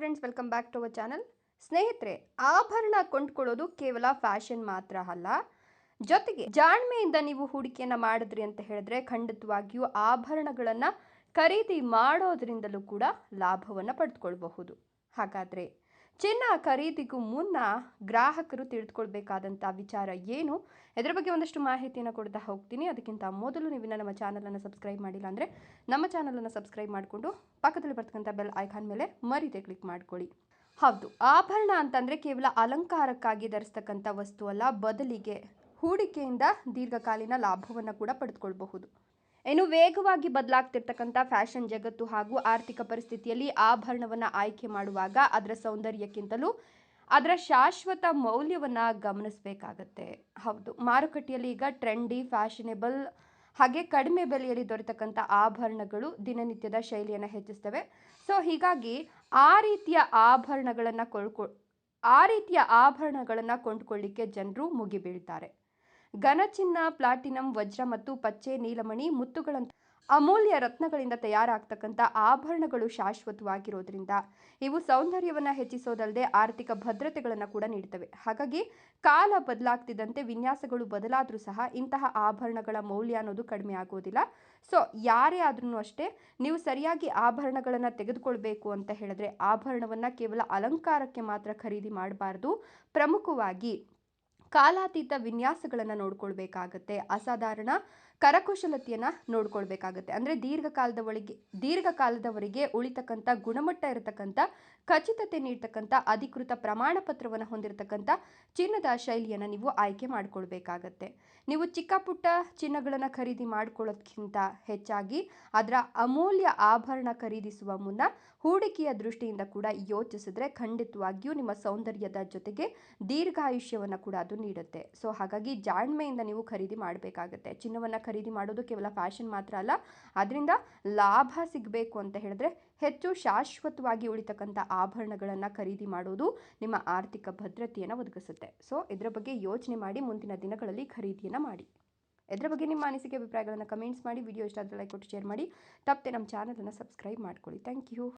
Friends welcome back to our channel ಸ್ನೇಹಿತರೆ, ಆಭರಣ ಕೊಂಡ್ಕೊಳ್ಳೋದು ಕೇವಲ ಫ್ಯಾಷನ್ ಮಾತ್ರ ಅಲ್ಲ. ಜೊತೆಗೆ ಜಾಣ್ಮೆಯಿಂದ ನೀವು ಹೂಡಿಕೆಯನ್ನು ಮಾಡಿದ್ರಿ ಅಂತ ಹೇಳಿದ್ರೆ ಖಂಡಿತವಾಗಿಯೂ ಆಭರಣಗಳನ್ನು ಖರೀದಿ ಮಾಡೋದ್ರಿಂದಲೂ ಕೂಡ ಲಾಭವನ್ನು ಪಡೆದುಕೊಳ್ಬಹುದು ಹಾಗಾದರೆ ಚಿನ್ನ ಖರೀದಿಗೂ ಮುನ್ನ ಗ್ರಾಹಕರು ತಿಳಿದುಕೊಳ್ಬೇಕಾದಂಥ ವಿಚಾರ ಏನು? ಇದರ ಬಗ್ಗೆ ಒಂದಷ್ಟು ಮಾಹಿತಿಯನ್ನು ಕೊಡ್ತಾ ಹೋಗ್ತೀನಿ. ಅದಕ್ಕಿಂತ ಮೊದಲು ನೀವು ನಮ್ಮ ಚಾನಲನ್ನು ಸಬ್ಸ್ಕ್ರೈಬ್ ಮಾಡಿಲ್ಲ ಅಂದರೆ ನಮ್ಮ ಚಾನಲನ್ನು ಸಬ್ಸ್ಕ್ರೈಬ್ ಮಾಡಿಕೊಂಡು ಪಕ್ಕದಲ್ಲಿ ಬರ್ತಕ್ಕಂಥ ಬೆಲ್ ಐಕಾನ್ ಮೇಲೆ ಮರಿದೆ ಕ್ಲಿಕ್ ಮಾಡ್ಕೊಳ್ಳಿ. ಹೌದು, ಆಭರಣ ಅಂತಂದರೆ ಕೇವಲ ಅಲಂಕಾರಕ್ಕಾಗಿ ಧರಿಸ್ತಕ್ಕಂಥ ವಸ್ತು ಅಲ್ಲ, ಬದಲಿಗೆ ಹೂಡಿಕೆಯಿಂದ ದೀರ್ಘಕಾಲೀನ ಲಾಭವನ್ನು ಕೂಡ ಪಡೆದುಕೊಳ್ಬಹುದು. ಇನ್ನು ವೇಗವಾಗಿ ಬದಲಾಗ್ತಿರ್ತಕ್ಕಂಥ ಫ್ಯಾಷನ್ ಜಗತ್ತು ಹಾಗೂ ಆರ್ಥಿಕ ಪರಿಸ್ಥಿತಿಯಲ್ಲಿ ಆಭರಣವನ್ನು ಆಯ್ಕೆ ಮಾಡುವಾಗ ಅದರ ಸೌಂದರ್ಯಕ್ಕಿಂತಲೂ ಅದರ ಶಾಶ್ವತ ಮೌಲ್ಯವನ್ನು ಗಮನಿಸಬೇಕಾಗತ್ತೆ. ಹೌದು, ಮಾರುಕಟ್ಟೆಯಲ್ಲಿ ಈಗ ಟ್ರೆಂಡಿ ಫ್ಯಾಷನೇಬಲ್ ಹಾಗೆ ಕಡಿಮೆ ಬೆಲೆಯಲ್ಲಿ ದೊರೆತಕ್ಕಂಥ ಆಭರಣಗಳು ದಿನನಿತ್ಯದ ಶೈಲಿಯನ್ನು ಹೆಚ್ಚಿಸ್ತವೆ. ಸೊ ಹೀಗಾಗಿ ಆ ರೀತಿಯ ಆಭರಣಗಳನ್ನು ಕೊಳ್ಕೊ ಆ ರೀತಿಯ ಆಭರಣಗಳನ್ನು ಕೊಂಡುಕೊಳ್ಳಿಕ್ಕೆ ಜನರು ಮುಗಿಬೀಳ್ತಾರೆ. ಘನಚಿನ್ನ, ಪ್ಲಾಟಿನಂ, ವಜ್ರ ಮತ್ತು ಪಚ್ಚೆ, ನೀಲಮಣಿ ಮುತ್ತುಗಳಂತ ಅಮೂಲ್ಯ ರತ್ನಗಳಿಂದ ತಯಾರಾಗ್ತಕ್ಕಂಥ ಆಭರಣಗಳು ಶಾಶ್ವತವಾಗಿರೋದ್ರಿಂದ ಇವು ಸೌಂದರ್ಯವನ್ನು ಹೆಚ್ಚಿಸೋದಲ್ಲದೆ ಆರ್ಥಿಕ ಭದ್ರತೆಗಳನ್ನು ಕೂಡ ನೀಡ್ತವೆ. ಹಾಗಾಗಿ ಕಾಲ ಬದಲಾಗ್ತಿದ್ದಂತೆ ವಿನ್ಯಾಸಗಳು ಬದಲಾದರೂ ಸಹ ಇಂತಹ ಆಭರಣಗಳ ಮೌಲ್ಯ ಅನ್ನೋದು ಕಡಿಮೆ ಆಗೋದಿಲ್ಲ. ಸೊ, ಯಾರೇ ಆದ್ರೂ ಅಷ್ಟೇ ನೀವು ಸರಿಯಾಗಿ ಆಭರಣಗಳನ್ನು ತೆಗೆದುಕೊಳ್ಬೇಕು ಅಂತ ಹೇಳಿದ್ರೆ ಆಭರಣವನ್ನು ಕೇವಲ ಅಲಂಕಾರಕ್ಕೆ ಮಾತ್ರ ಖರೀದಿ ಮಾಡಬಾರ್ದು. ಪ್ರಮುಖವಾಗಿ ಕಾಲಾತೀತ ವಿನ್ಯಾಸಗಳನ್ನು ನೋಡ್ಕೊಳ್ಬೇಕಾಗತ್ತೆ. ಅಸಾಧಾರಣ ಕರಕುಶಲತೆಯನ್ನು ನೋಡ್ಕೊಳ್ಬೇಕಾಗತ್ತೆ. ಅಂದರೆ ದೀರ್ಘಕಾಲದವರೆಗೆ ದೀರ್ಘಕಾಲದವರೆಗೆ ಉಳಿತಕ್ಕಂಥ, ಗುಣಮಟ್ಟ ಇರತಕ್ಕಂಥ, ಖಚಿತತೆ ನೀಡ್ತಕ್ಕಂಥ, ಅಧಿಕೃತ ಪ್ರಮಾಣ ಪತ್ರವನ್ನು ಹೊಂದಿರತಕ್ಕಂಥ ಚಿನ್ನದ ಶೈಲಿಯನ್ನು ನೀವು ಆಯ್ಕೆ ಮಾಡಿಕೊಳ್ಬೇಕಾಗತ್ತೆ. ನೀವು ಚಿಕ್ಕ ಪುಟ್ಟ ಚಿನ್ನಗಳನ್ನು ಖರೀದಿ ಮಾಡ್ಕೊಳ್ಳೋದಕ್ಕಿಂತ ಹೆಚ್ಚಾಗಿ ಅದರ ಅಮೂಲ್ಯ ಆಭರಣ ಖರೀದಿಸುವ ಮುನ್ನ ಹೂಡಿಕೆಯ ದೃಷ್ಟಿಯಿಂದ ಕೂಡ ಯೋಚಿಸಿದ್ರೆ ಖಂಡಿತವಾಗಿಯೂ ನಿಮ್ಮ ಸೌಂದರ್ಯದ ಜೊತೆಗೆ ದೀರ್ಘಾಯುಷ್ಯವನ್ನು ಕೂಡ ಅದು ನೀಡುತ್ತೆ. ಸೊ ಹಾಗಾಗಿ ಜಾಣ್ಮೆಯಿಂದ ನೀವು ಖರೀದಿ ಮಾಡಬೇಕಾಗತ್ತೆ. ಚಿನ್ನವನ್ನು ಖರೀದಿ ಮಾಡೋದು ಕೇವಲ ಫ್ಯಾಷನ್ ಮಾತ್ರ ಅಲ್ಲ. ಅದರಿಂದ ಲಾಭ ಸಿಗಬೇಕು ಅಂತ ಹೇಳಿದ್ರೆ ಹೆಚ್ಚು ಶಾಶ್ವತವಾಗಿ ಉಳಿತಕ್ಕಂಥ ಆಭರಣಗಳನ್ನು ಖರೀದಿ ಮಾಡೋದು ನಿಮ್ಮ ಆರ್ಥಿಕ ಭದ್ರತೆಯನ್ನು ಒದಗಿಸುತ್ತೆ. ಸೊ ಇದರ ಬಗ್ಗೆ ಯೋಚನೆ ಮಾಡಿ ಮುಂದಿನ ದಿನಗಳಲ್ಲಿ ಖರೀದಿಯನ್ನು ಮಾಡಿ. ಇದರ ಬಗ್ಗೆ ನಿಮ್ಮ ಅನಿಸಿಕೆ, ಅಭಿಪ್ರಾಯಗಳನ್ನು ಕಮೆಂಟ್ಸ್ ಮಾಡಿ. ವಿಡಿಯೋ ಇಷ್ಟ ಆದರೆ ಲೈಕ್ ಕೊಟ್ಟು ಶೇರ್ ಮಾಡಿ. ತಪ್ಪದೆ ನಮ್ಮ ಚಾನಲನ್ನು ಸಬ್ಸ್ಕ್ರೈಬ್ ಮಾಡ್ಕೊಳ್ಳಿ. Thank you